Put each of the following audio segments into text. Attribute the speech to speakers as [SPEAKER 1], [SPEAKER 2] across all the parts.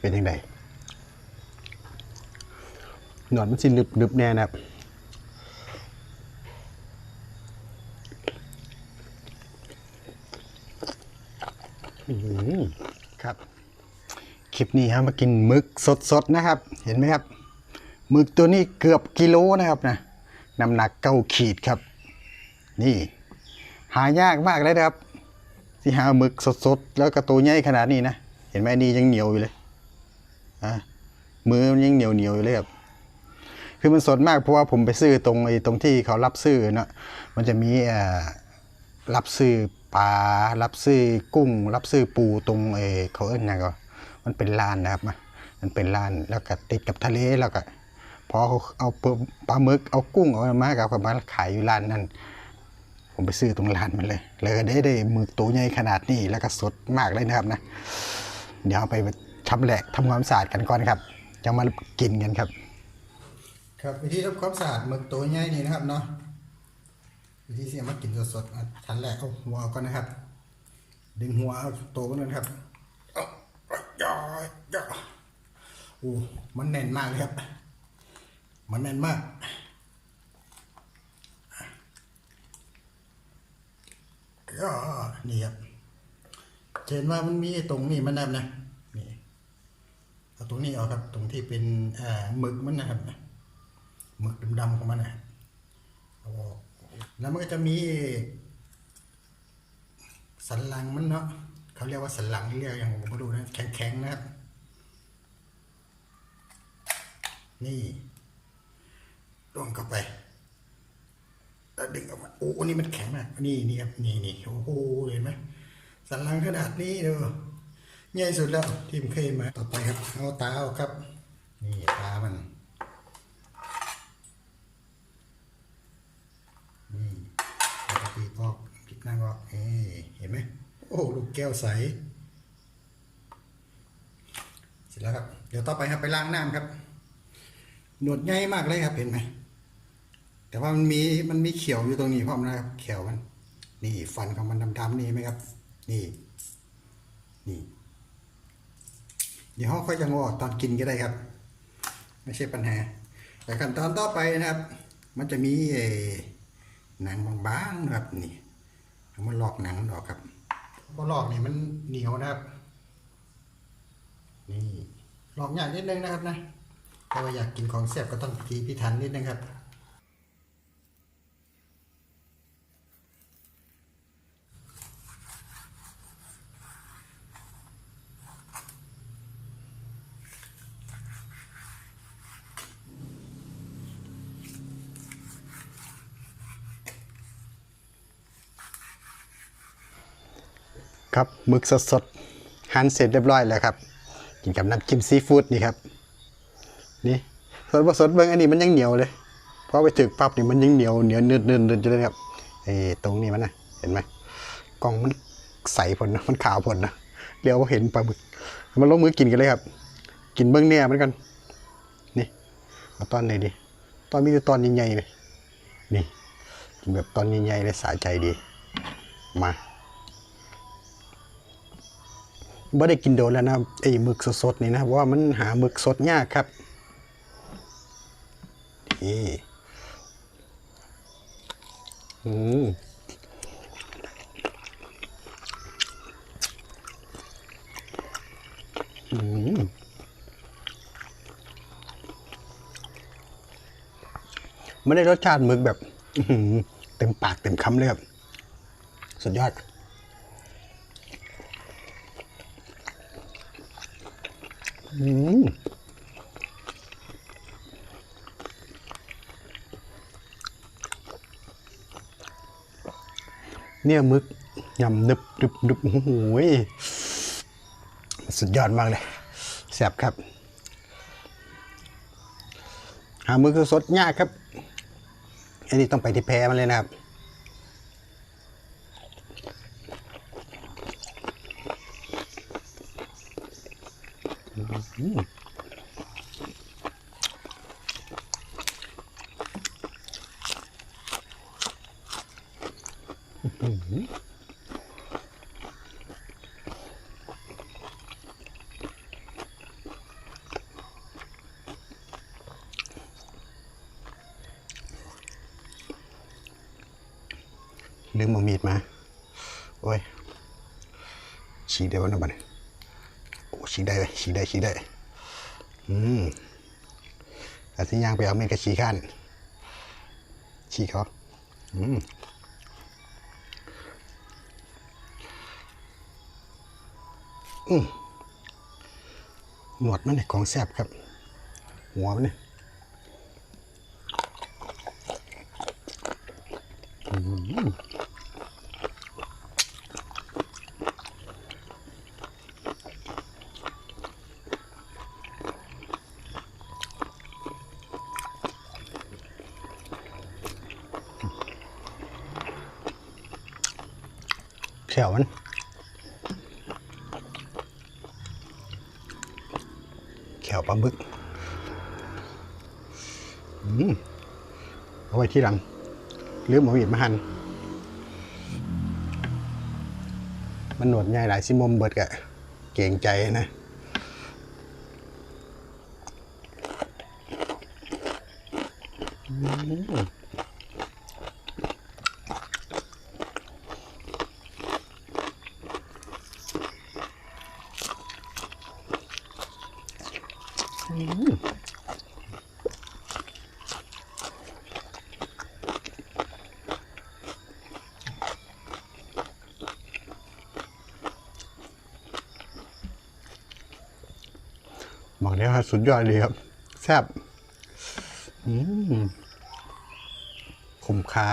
[SPEAKER 1] เป็นยังไงหนวดมันสิหนึบหนึบแน่นะครับอือครับ คลิปนี้ครับมากินหมึกสดๆนะครับ เห็นไหมครับหมึกตัวนี้เกือบกิโลนะครับนะน้ำหนักเก้าขีดครับ นี่ หายากมากเลยนะครับ ที่หาหมึกสดๆ แล้วก็ตัวใหญ่ขนาดนี้นะ เห็นไหมนี่ยังเหนียวอยู่เลย อะมือมันยังเหนียวเหนียวอยู่เลยครับคือมันสดมากเพราะว่าผมไปซื้อตรงไอ้ตรงที่เขารับซื้อเนาะมันจะมีอ่อรับซื้อปลารับซื้อกุ้ง รับซื้อปูตรงเออเขาเอิ้นนะก็มันเป็นลานนะครับมันเป็นลานแล้วก็ติดกับทะเลแล้วก็พอเขาเอาปลาหมึกเอากุ้งเอามากับมาขายอยู่ร้านนั้นผมไปซื้อตรงร้านมันเลย แล้วก็ได้ได้หมึกตัวใหญ่ขนาดนี้แล้วก็สดมากเลยนะครับนะ เดี๋ยวไป ชำแหละทำความสะอาดกันก่อนครับจะมากินกันครับ ครับวิธีทำความสะอาดหมึกตัวใหญ่นี่นะครับเนาะวิธีเสียมากินสดๆชั้นแรกเอาหัวก่อนนะครับ ดึงหัวเอาตัวกันเลยครับเอาเอาย่อย่อโอ้มันแน่นมากเลยครับ มันแน่นมากก็นี่ครับเห็นว่ามันมีตรงนี้มันแนบนะ ตรงนี้ออกครับ ตรงที่เป็นหมึกมันนะครับหมึกดำๆของมันนะเอาออกแล้วมันก็จะมีสันหลังมันเนาะเขาเรียกว่าสันหลังเรียกอย่างผมไม่รู้นะแข็งๆนะครับ นี่ลงเข้าไปแล้วดึงออกมาโอ้นนี้มันแข็งมากนี่นี่ครับนี่นี่โอ้โหเห็นไหมสันหลังขนาดนี้เด้อ ใหญ่สุดแล้วทีมเคยมาต่อไปครับเอาตาออกครับ นี่ตามันนี่แล้วก็ปีกออกปีกหน้าออกเอ้เห็นไหมโอ้ลูกแก้วใส เสร็จแล้วครับ เดี๋ยวต่อไปครับไปล้างน้ำครับ หนวดใหญ่มากเลยครับเห็นไหมแต่ว่ามันมีมันมีเขียวอยู่ตรงนี้พร้อมนะครับเขียวมัน นี่ฟันของมันดำๆนี่ไหมครับ นี่ นี่ เดี๋ยวเขาค่อยจะงอตอนกินก็ได้ครับ ไม่ใช่ปัญหา แต่ขั้นตอนต่อไปนะครับ มันจะมีเอ่อหนังบางๆนะครับนี่เอามลอกหนังออกครับพอลอกนี่มันเหนียวนะครับ นี่ลอกยากนิดนึงนะครับนะถ้าว่าอยากกินของแซ่บก็ต้องพิถีพิถันนิดนึงครับ ครับหมึกสดๆหั่นเสร็จเรียบร้อยแล้วครับ กินกับน้ำจิ้มซีฟู้ดนี่ครับ นี่สดบ่สดเบิ่งอันนี้มันยังเหนียวเลยเพอไปถึกปั๊บนี่มันยังเหนียวเหนียวเนื้อเนื้อเนื้อเลยครับไอ้ตรงนี้มันนะเห็นไหมกล้องมันใสผลนะมันขาวผลนะเดี๋ยวเห็นปลาหมึกมันลงมือกินกันเลยครับ กินเบื้องเนี่ยมันกันนี่เอาตอนไหนดีตอนมีแต่ตอนใหญ่ๆเลยนี่กินแบบตอนใหญ่ๆเลยสะใจดีมา บ่ได้กินโดนแล้วนะไอ้หมึกสดๆนี่นะเพราะว่ามันหาหมึกสดยากครับนี่อืมอืมไม่ได้รสชาติหมึกแบบเต็มปากเต็มคำเลยครับ สุดยอด อืม เนี่ยมึกยำนึบนึบนึบโอ้โหสุดยอดมากเลยแซบครับ หามึกสดยากครับ อันนี้ต้องไปที่แพมันเลยนะครับ ลืมมามีดมา โอ้ย ฉีเดี๋ยวนะบัดน ฉีกได้เลยฉีกได้ฉีกได้ อืมแต่ที่ย่างไปเอามีดกับฉีกขั้นฉีกเขาอืมอืมหนวดมันเนี่ยของแซ่บครับ หัวมันเนี่ยแขวมัน แขวปลาบึกอืมเอาไว้ที่หลังลืมเอามีดมาหันมันหนวดใหญ่หลายซิมมเบิดกะ เก่งใจนะ บอกได้ว่าสุดยอดเลยครับ แซ่บอืมคุ้มค่า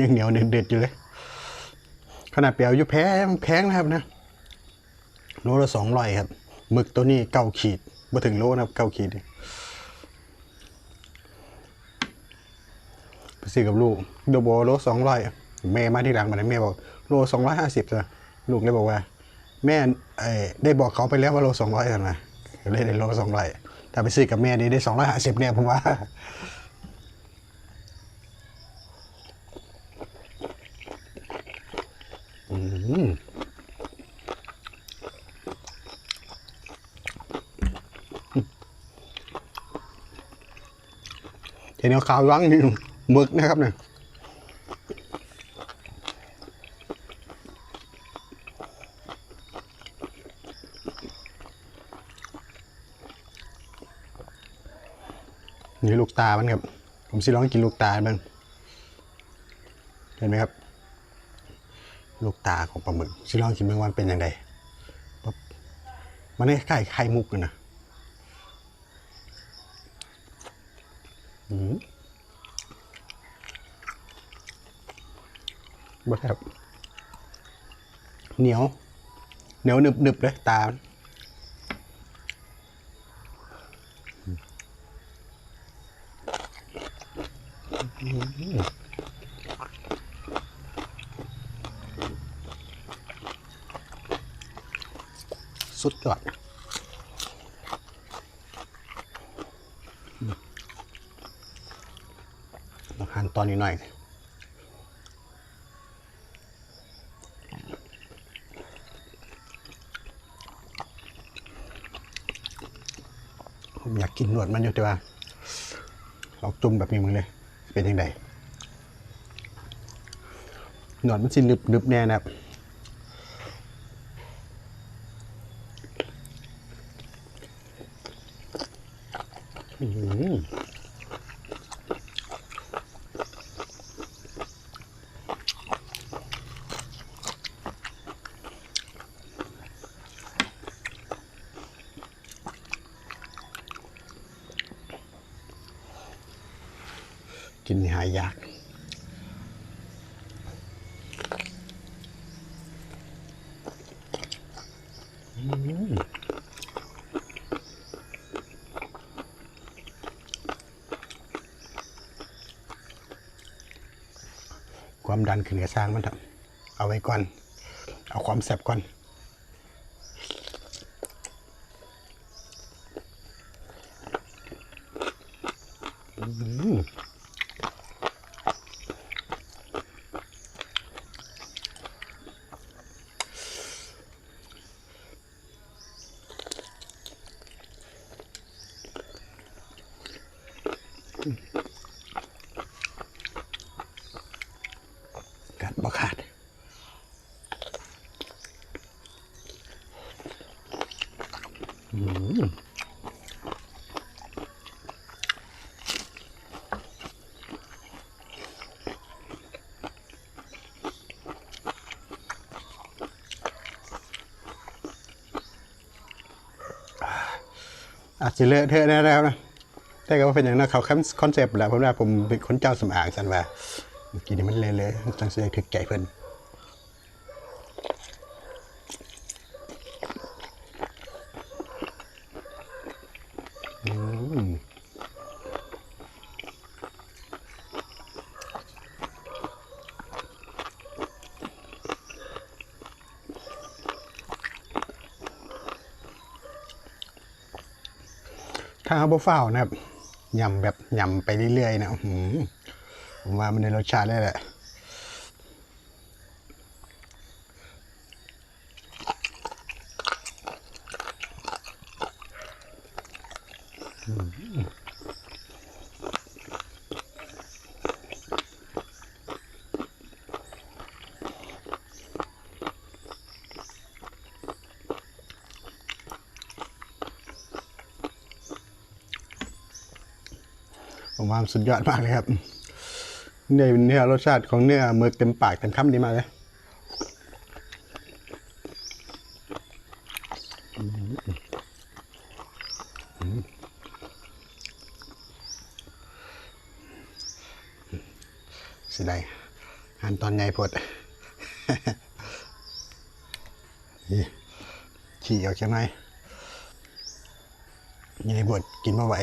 [SPEAKER 1] ยังเหนียวเด็ดๆอยู่เลย ขนาดเปียวอยู่แพงแพงนะครับนะโลละสองร้อยครับหมึกตัวนี้เก้าขีดมาถึงโลนะครับเก้าขีดไปซื้อกับลูกโดโบโลสองร้อยแม่มาที่หลังมาแม่บอกโลสองร้อยห้าสิบจ้ะลูกเลยบอกว่า แม่เอ่อได้บอกเขาไปแล้วว่าโลสองร้อยกันนะเลยได้โลสองร้อยถ้าไปซื้อกับแม่นี่ได้สองร้อยห้าสิบเนี่ยผมว่า เห็นขาวๆรังนี่หมึกนะครับเนี่ยนี่ลูกตามันครับ ผมสิลองกินลูกตาบ้างเห็นไหมครับ ลูกตาของปลาหมึกสิลองกินเบ้างว่ามันเป็นยังไงมันคล้ายๆไข่มุกเลยนะ บ่ครับเหนียว เหนียวหนึบหนึบเลยตาสุดยอดต้องหั่นตอนนี้หน่อย ผมอยา กินหนวดมันอยู่แต่ว่าเราจุ่มแบบนี้มึงเลย เป็นยังไงหนวดมันสินึบนึบแน่นะครับ อื้อหือ กินนี่หายาก อืม ความดันขึ้นกระสร้างมันเถอะเอาไว้ก่อน เอาความแซบก่อนอืม อืม อาจจะเลอะเทอะแน่แล้วนะแต่ก็เป็นอย่างนั้นเขาคอนเซปต์แหละผมว่าผมเป็นคนเจ้าสมอางสันว่าเมื่อกี้นี่มันเละๆต้งแสดงถึงใจเพิ่นอืม ถ้าเอาบ่ฟ้าวนะครับยำแบบยำไปเรื่อยๆนะผมว่ามันในรสชาติได้แหละ ผมว่ามสุดยอดมากเลยครับเนื้อเนื้อรสชาติของเนื้อมึกเต็มปากเต็มคำดีมากเลยสิได้หันตอนใหญ่พดนี่ขี่ออกจากไหนยังไงบดกินมาไหว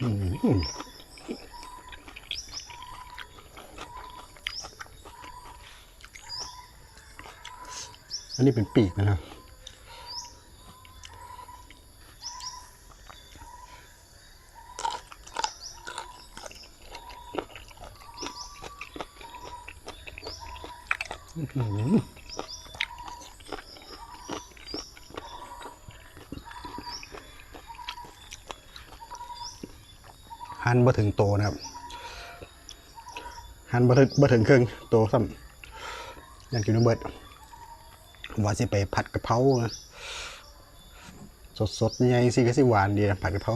[SPEAKER 1] อันนี้เป็นปีกนะครับ หั่นบ่ถึงโตนะครับหั่นบ่ถึงบ่ถึงครึ่งโตซ้ำยันกินน้ำเบิดว่าสิไปผัดกะเพรานะสดๆใหญ่สิก็สิหวานดีนะผัดกะเพรา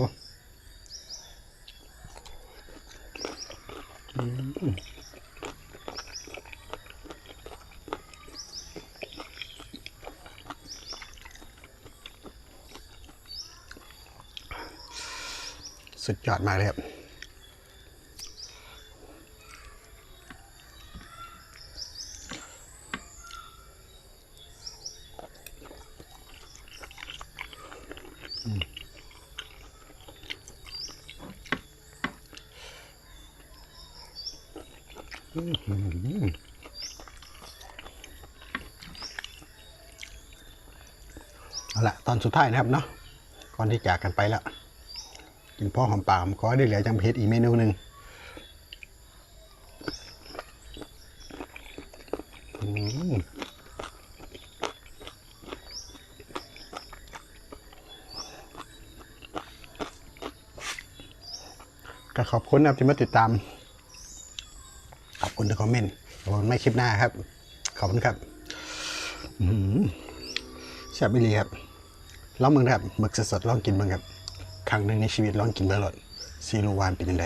[SPEAKER 1] สุดยอดมากเลยครับ เอาละตอนสุดท้ายนะครับเนาะก่อนที่จากกันไปแล้วกินพ่อหอมปากขอได้เหลือจังเพชรอีกเมนูหนึ่งก็ขอบคุณนะครับที่มาติดตาม คุณที่คอมเมนต์ขอบคุณไม่คลิปหน้าครับ ขอบคุณครับแซ่บไม่รีครับลองมึงครับหมึกสดๆลองกินมึงครับ ครั้งหนึ่งในชีวิตลองกินเบอร์ลอดซีรูวานเป็นยังไง